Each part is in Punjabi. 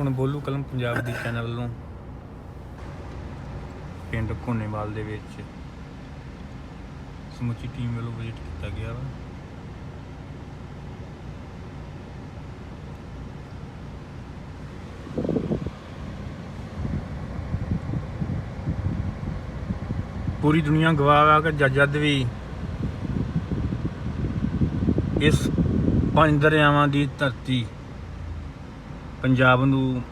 ਹੁਣ ਬੋਲੂ ਕਲਮ ਪੰਜਾਬ ਦੀ ਚੈਨਲ ਨੂੰ। ਪਿੰਡ ਕੋਨੇਵਾਲ ਦੇ ਵਿੱਚ ਸਮੁੱਚੀ ਟੀਮ ਵੱਲੋਂ ਵਿਜ਼ਿਟ ਕੀਤਾ ਗਿਆ ਵਾ। ਪੂਰੀ ਦੁਨੀਆ ਗਵਾਹ ਆ ਕਿ ਜੱਜ ਜੱਦ ਵੀ ਇਸ ਪੰਜ ਦਰਿਆਵਾਂ ਦੀ ਧਰਤੀ ਪੰਜਾਬ ਨੂੰ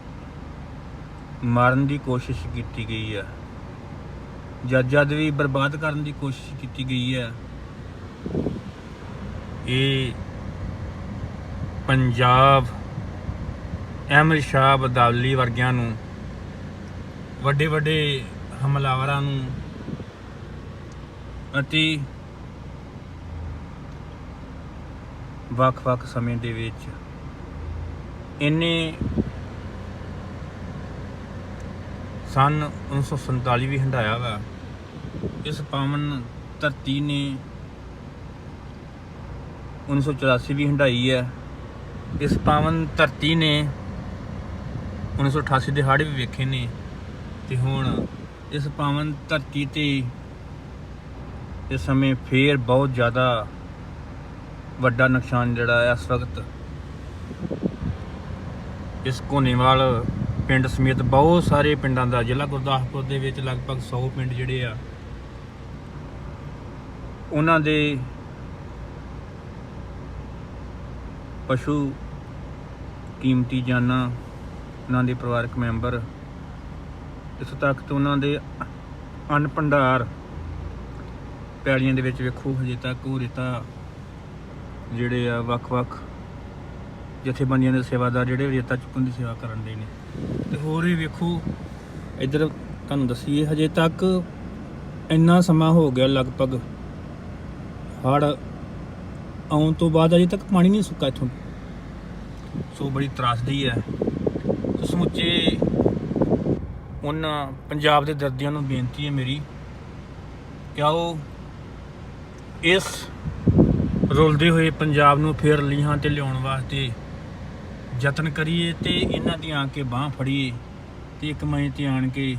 ਮਾਰਨ ਦੀ ਕੋਸ਼ਿਸ਼ ਕੀਤੀ ਗਈ ਹੈ। ਜਦ ਜਦ ਵੀ ਬਰਬਾਦ ਕਰਨ ਦੀ ਕੋਸ਼ਿਸ਼ ਕੀਤੀ ਗਈ ਹੈ। ਇਹ ਪੰਜਾਬ ਅਹਿਮਦ ਸ਼ਾਹ ਬਦਾਲੀ ਵਰਗਿਆਂ ਨੂੰ ਵੱਡੇ ਵੱਡੇ ਹਮਲਾਵਰਾਂ ਨੂੰ ਅਤੇ ਵੱਖ-ਵੱਖ ਸਮੇਂ ਦੇ ਵਿੱਚ ਇਹਨੇ ਸਨ 1947 ਵੀ ਹੰਡਾਇਆ ਵਾ। ਇਸ ਪਾਵਨ ਧਰਤੀ ਨੇ 1984 ਵੀ ਹੰਡਾਈ ਹੈ। ਇਸ ਪਾਵਨ ਧਰਤੀ ਨੇ 1988 ਦੇ ਹੜ੍ਹ ਵੀ ਵੇਖੇ ਨੇ। ਤੇ ਹੁਣ ਇਸ ਪਾਵਨ ਧਰਤੀ ਤੇ ਇਸ ਸਮੇਂ ਫੇਰ ਬਹੁਤ ਜ਼ਿਆਦਾ ਵੱਡਾ ਨੁਕਸਾਨ ਜਿਹੜਾ ਹੈ ਇਸ ਵਕਤ ਇਸ ਕੋਨੇਵਾਲ ਪਿੰਡ ਸਮੇਤ ਬਹੁਤ ਸਾਰੇ ਪਿੰਡਾਂ ਦਾ, ਜ਼ਿਲ੍ਹਾ ਗੁਰਦਾਸਪੁਰ ਦੇ ਵਿੱਚ ਲਗਭਗ 100 ਪਿੰਡ ਜਿਹੜੇ ਆ, ਉਹਨਾਂ ਦੇ ਪਸ਼ੂ ਕੀਮਤੀ ਜਾਨਾਂ, ਉਹਨਾਂ ਦੇ ਪਰਿਵਾਰਕ ਮੈਂਬਰ, ਇਸ ਤੱਕ ਉਹਨਾਂ ਦੇ ਅੰਨ ਭੰਡਾਰ ਪੈੜੀਆਂ ਦੇ ਵਿੱਚ ਵੇਖੋ, ਹਜੇ ਤੱਕ ਉਹ ਰੇਤਾ ਜਿਹੜੇ ਆ ਵੱਖ-ਵੱਖ ਜਥੇਬੰਦੀਆਂ ਦੇ ਸੇਵਾਦਾਰ ਜਿਹੜੇ ਰੇਤਾ ਚੁੱਕਣ ਦੀ ਸੇਵਾ ਕਰਨ ਦੇ ਨੇ। ਤੇ ਹੋਰ ਵੀ ਵੇਖੋ, ਇੱਧਰ ਤੁਹਾਨੂੰ ਦਸੀਏ, ਹਜੇ ਤੱਕ ਇੰਨਾ ਸਮਾਂ ਹੋ ਗਿਆ ਲਗਭਗ ਹੜ ਆਉਣ ਤੋਂ ਬਾਅਦ ਅਜੇ ਤੱਕ ਪਾਣੀ ਨਹੀਂ ਸੁੱਕਾ ਇੱਥੋਂ। ਸੋ ਬੜੀ ਤਰਾਸਦੀ ਹੈ। ਸੋ ਸਮੁੱਚੇ ਉਹਨਾਂ ਪੰਜਾਬ ਦੇ ਦਰਦੀਆਂ ਨੂੰ ਬੇਨਤੀ ਹੈ ਮੇਰੀ ਕਿ ਆਓ ਇਸ ਰੁਲਦੇ ਹੋਏ ਪੰਜਾਬ ਨੂੰ ਫੇਰ ਲੀਹਾਂ ਤੇ ਲਿਆਉਣ ਵਾਸਤੇ ਯਤਨ ਕਰੀਏ ਤੇ ਇਹਨਾਂ ਦੀ ਆ ਕੇ ਬਾਹ ਫੜੀਏ ਤੇ ਇੱਕ ਮਹੀਂ ਤੇ ਆਣ ਕੇ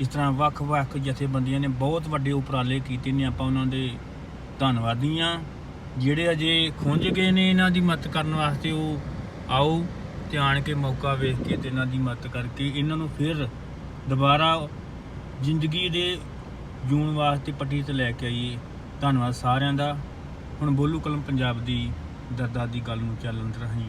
ਇਸ ਤਰ੍ਹਾਂ ਵੱਖ-ਵੱਖ ਜਥੇਬੰਦੀਆਂ ਨੇ ਬਹੁਤ ਵੱਡੇ ਉਪਰਾਲੇ ਕੀਤੇ ਨੇ, ਆਪਾਂ ਉਹਨਾਂ ਦੇ ਧੰਨਵਾਦੀ ਹਾਂ। ਜਿਹੜੇ ਅਜੇ ਖੁੰਝ ਗਏ ਨੇ ਇਹਨਾਂ ਦੀ ਮਦਦ ਕਰਨ ਵਾਸਤੇ, ਉਹ ਆਓ ਤੇ ਆਣ ਕੇ ਮੌਕਾ ਵੇਖ ਕੇ ਤੇ ਇਹਨਾਂ ਦੀ ਮਦਦ ਕਰਕੇ ਇਹਨਾਂ ਨੂੰ ਫਿਰ ਦੁਬਾਰਾ ਜ਼ਿੰਦਗੀ ਦੇ ਜੂਣ ਵਾਸਤੇ ਪੱਟੀ ਤੇ ਲੈ ਕੇ ਆਈਏ। ਧੰਨਵਾਦ ਸਾਰਿਆਂ ਦਾ। ਹੁਣ ਬੋਲੂ ਕਲਮ ਪੰਜਾਬ ਦੀ ਦਰਦਾਂ ਦੀ ਗੱਲ ਨੂੰ ਚੱਲਣ ਰਹੀ।